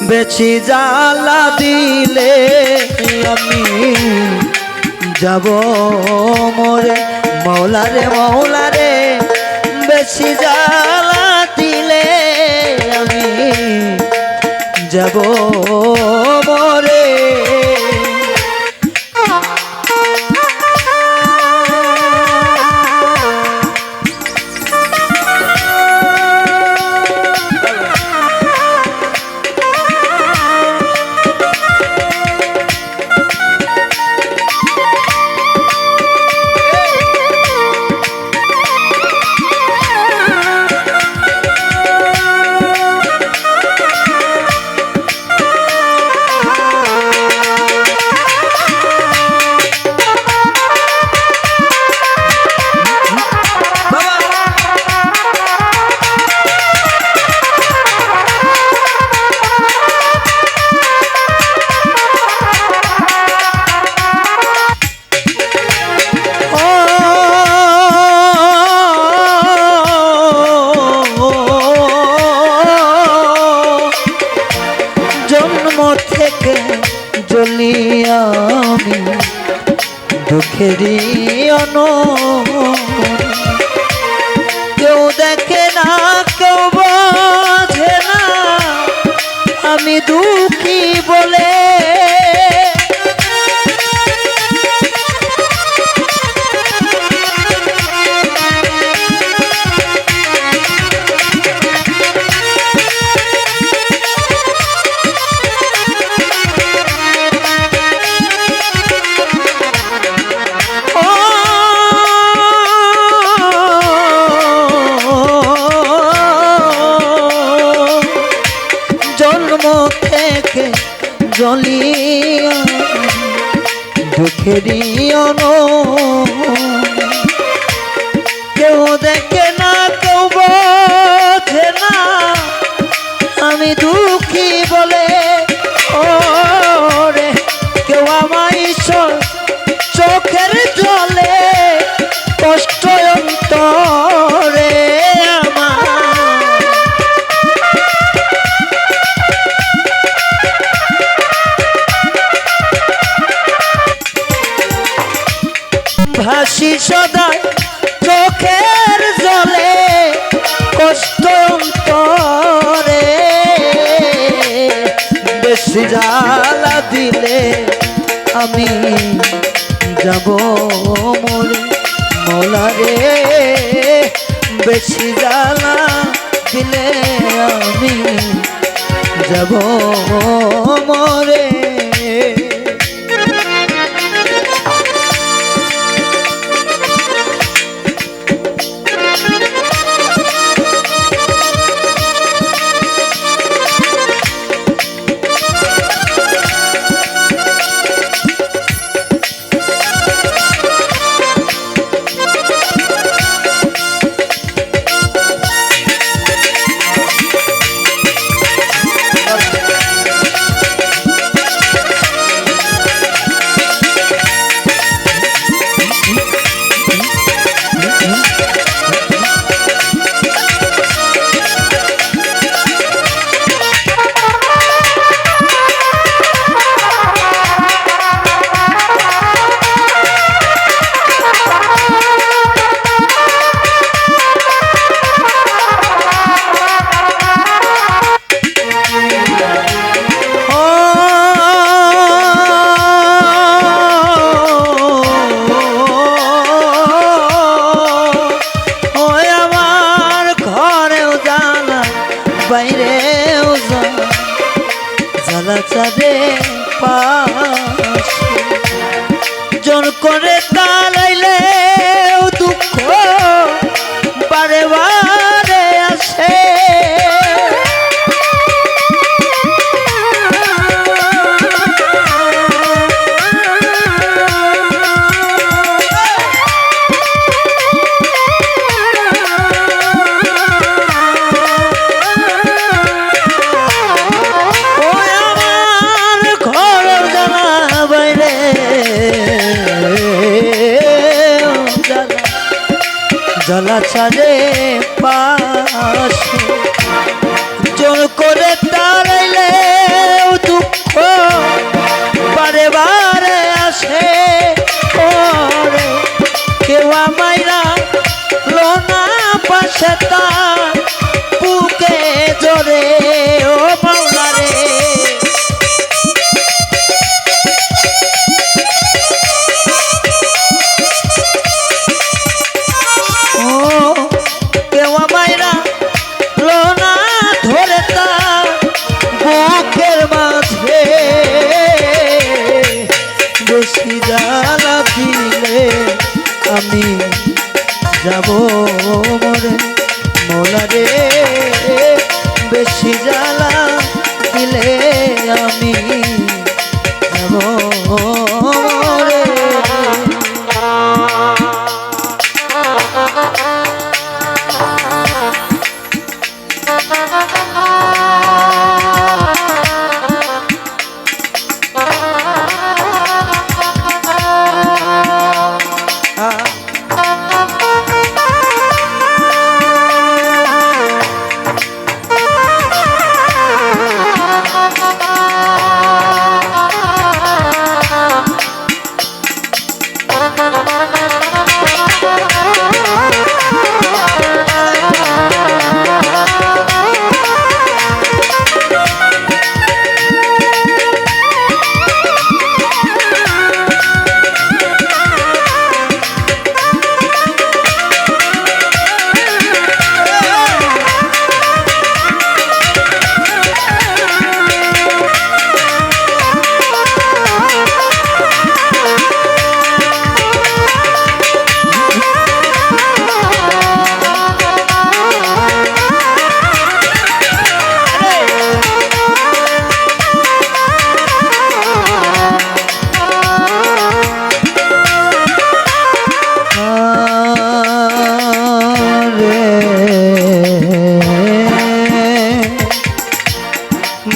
বেশি জ্বালা দিলে আমি যাব মোরে মৌলারে মৌলারে বেশি জ্বালা দিলে আমি যাব দুঃখেরই অন কেউ দেখে না কেউ বোঝে না। আমি দুঃখী বলে অন কেউ দেখে না কেউ না। আমি দুঃখী ভাসি সদাই চোখের জলে কষ্ট অন্তরে বেশি জ্বালা দিলে আমি যাব মরে মলারে বেশি জ্বালা দিলে আমি যাব মরে বাসারে পাশে। জোর করে দাঁড়াইলে দুঃখ বারে বারে আসে কেউ মাইরা লোনা পাশে তার মিশে যায়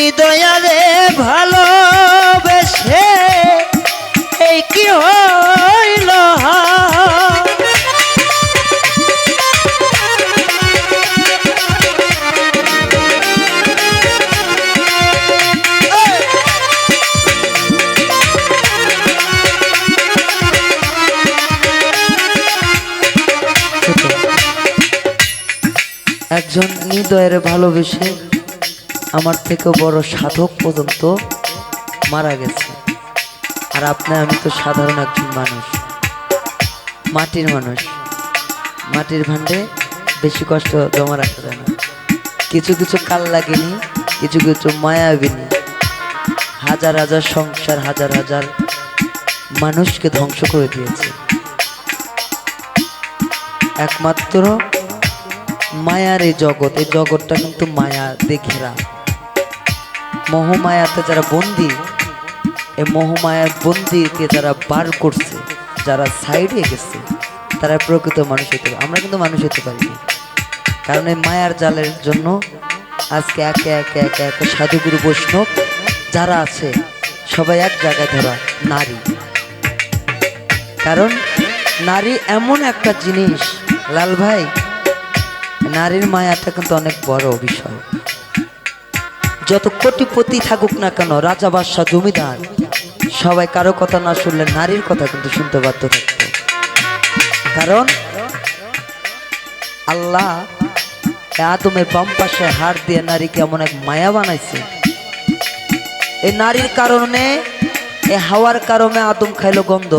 নিদয়ারে ভালোবেসে এই কি হইল? একজন নিদয়ের ভালোবেসে আমার থেকেও বড় সাধক পর্যন্ত মারা গেছে। আর আপনি, আমি তো সাধারণ একজন মানুষ, মাটির মানুষ। মাটির ভাণ্ডে বেশি কষ্ট জমা রাখা যায় না। কিছু কিছু কাল লাগেনি, কিছু কিছু মায়াবিনী হাজার হাজার সংসার, হাজার হাজার মানুষকে ধ্বংস করে দিয়েছে। একমাত্র মায়ার এই জগৎ, এই জগৎটা কিন্তু মায়া দেখেরা মোহমায়াতে যারা বন্দি, এই মোহমায়ার বন্দিকে যারা বার করছে, যারা সাইডে গেছে, তারা প্রকৃত মানুষ হতে পারে। আমরা কিন্তু মানুষ হতে পারিনি কারণ এই মায়ার জালের জন্য আজকে একে একে একে একে সাধুগুরু বৈষ্ণব যারা আছে, সবাই এক জায়গায় ধরা নারী। কারণ নারী এমন একটা জিনিস, লাল ভাই, নারীর মায়াটা কিন্তু অনেক বড় বিষয়। যত কোটিপতি থাকুক না কেন, রাজা বাদশাহ জমিদার, সবাই কারও কথা না শুনলে নারীর কথা কিন্তু শুনতে বাধ্য থাকতো। কারণ আল্লাহ আদমের বাম পাশে হাড় দিয়ে নারীকে এমন এক মায়া বানাইছে। এই নারীর কারণে এই হাওয়ার কারণে আদম খাইলো গন্ধ।